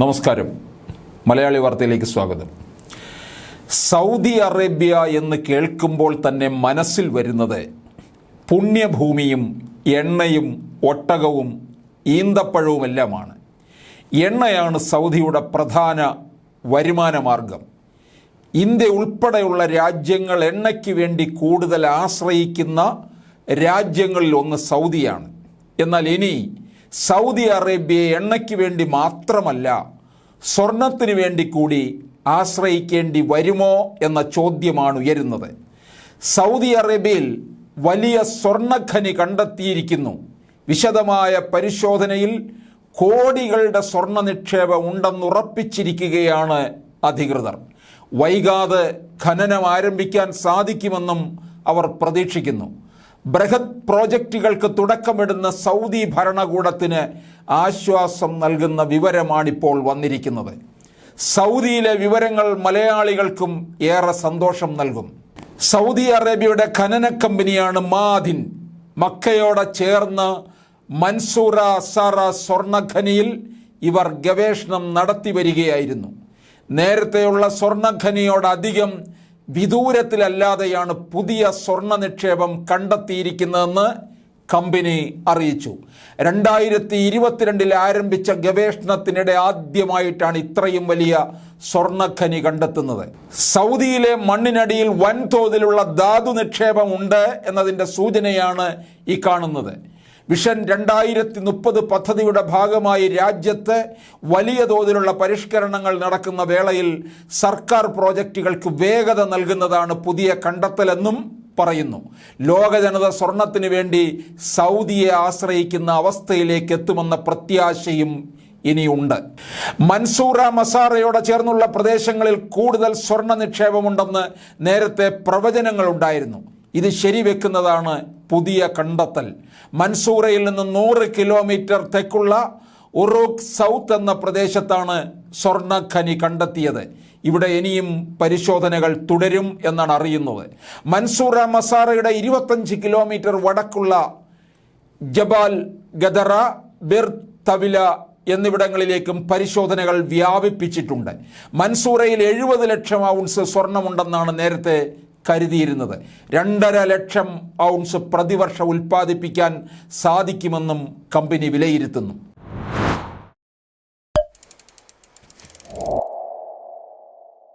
നമസ്കാരം. മലയാളി വാർത്തയിലേക്ക് സ്വാഗതം. സൗദി അറേബ്യ എന്ന് കേൾക്കുമ്പോൾ തന്നെ മനസ്സിൽ വരുന്നത് പുണ്യഭൂമിയും എണ്ണയും ഒട്ടകവും ഈന്തപ്പഴവും എല്ലാമാണ് എണ്ണയാണ് സൗദിയുടെ പ്രധാന വരുമാന മാർഗം. ഇന്ത്യ ഉൾപ്പെടെയുള്ള രാജ്യങ്ങൾ എണ്ണയ്ക്ക് വേണ്ടി കൂടുതൽ ആശ്രയിക്കുന്ന രാജ്യങ്ങളിൽ ഒന്ന് സൗദിയാണ്. എന്നാൽ ഇനി സൗദി അറേബ്യയെ എണ്ണയ്ക്ക് വേണ്ടി മാത്രമല്ല സ്വർണത്തിന് വേണ്ടി കൂടി ആശ്രയിക്കേണ്ടി വരുമോ എന്ന ചോദ്യമാണ് ഉയരുന്നത്. സൗദി അറേബ്യയിൽ വലിയ സ്വർണഖനി കണ്ടെത്തിയിരിക്കുന്നു. വിശദമായ പരിശോധനയിൽ കോടികളുടെ സ്വർണ നിക്ഷേപം ഉണ്ടെന്നുറപ്പിച്ചിരിക്കുകയാണ് അധികൃതർ. വൈകാതെ ഖനനം ആരംഭിക്കാൻ സാധിക്കുമെന്നും അവർ പ്രതീക്ഷിക്കുന്നു. ബൃഹത് പ്രോജക്റ്റുകൾക്ക് തുടക്കമിടുന്ന സൗദി ഭരണകൂടത്തിന് ആശ്വാസം നൽകുന്ന വിവരമാണിപ്പോൾ വന്നിരിക്കുന്നത്. സൗദിയിലെ വിവരങ്ങൾ മലയാളികൾക്കും ഏറെ സന്തോഷം നൽകും. സൗദി അറേബ്യയുടെ ഖനന കമ്പനിയാണ് മാദിൻ. മക്കയോടെ ചേർന്ന് മൻസൂറ അസാറ സ്വർണഖനിയിൽ ഇവർ ഗവേഷണം നടത്തി വരികയായിരുന്നു. നേരത്തെയുള്ള സ്വർണഖനിയോടധികം വിദൂരത്തിലല്ലാതെയാണ് പുതിയ സ്വർണ നിക്ഷേപം കണ്ടെത്തിയിരിക്കുന്നതെന്ന് കമ്പനി അറിയിച്ചു. രണ്ടായിരത്തി ഇരുപത്തിരണ്ടിൽ ആരംഭിച്ച ഗവേഷണത്തിനിടെ ആദ്യമായിട്ടാണ് ഇത്രയും വലിയ സ്വർണഖനി കണ്ടെത്തുന്നത്. സൗദിയിലെ മണ്ണിനടിയിൽ വൻതോതിലുള്ള ധാതു നിക്ഷേപം ഉണ്ട് എന്നതിന്റെ സൂചനയാണ് ഈ കാണുന്നത്. വിഷൻ രണ്ടായിരത്തി മുപ്പത് പദ്ധതിയുടെ ഭാഗമായി രാജ്യത്ത് വലിയ തോതിലുള്ള പരിഷ്കരണങ്ങൾ നടക്കുന്ന വേളയിൽ സർക്കാർ പ്രോജക്റ്റുകൾക്ക് വേഗത നൽകുന്നതാണ് പുതിയ കണ്ടെത്തലെന്നും പറയുന്നു. ലോക ജനത സ്വർണത്തിന് വേണ്ടി സൗദിയെ ആശ്രയിക്കുന്ന അവസ്ഥയിലേക്ക് എത്തുമെന്ന പ്രത്യാശയും ഇനിയുണ്ട്. മൻസൂറ മസാറയോടെ ചേർന്നുള്ള പ്രദേശങ്ങളിൽ കൂടുതൽ സ്വർണ നിക്ഷേപമുണ്ടെന്ന് നേരത്തെ പ്രവചനങ്ങളുണ്ടായിരുന്നു ഇത് ശരിവെക്കുന്നതാണ് പുതിയ കണ്ടെത്തൽ. മൻസൂറയിൽ നിന്ന് നൂറ് കിലോമീറ്റർ തെക്കുള്ള ഉറൂഖ് സൗത്ത് എന്ന പ്രദേശത്താണ് സ്വർണഖനി കണ്ടെത്തിയത്. ഇവിടെ ഇനിയും പരിശോധനകൾ തുടരും എന്നാണ് അറിയുന്നത്. മൻസൂറ മസാറയുടെ ഇരുപത്തഞ്ച് കിലോമീറ്റർ വടക്കുള്ള ജബാൽ ഗദറ ബിർ തവില എന്നിവിടങ്ങളിലേക്കും പരിശോധനകൾ വ്യാപിപ്പിച്ചിട്ടുണ്ട്. മൻസൂറയിൽ എഴുപത് ലക്ഷം ഔൺസ് സ്വർണമുണ്ടെന്നാണ് നേരത്തെ കരുതിയിരുന്നത്. രണ്ടര ലക്ഷം ഔൺസ് പ്രതിവർഷം ഉൽപ്പാദിപ്പിക്കാൻ സാധിക്കുമെന്നും കമ്പനി വിലയിരുത്തുന്നു.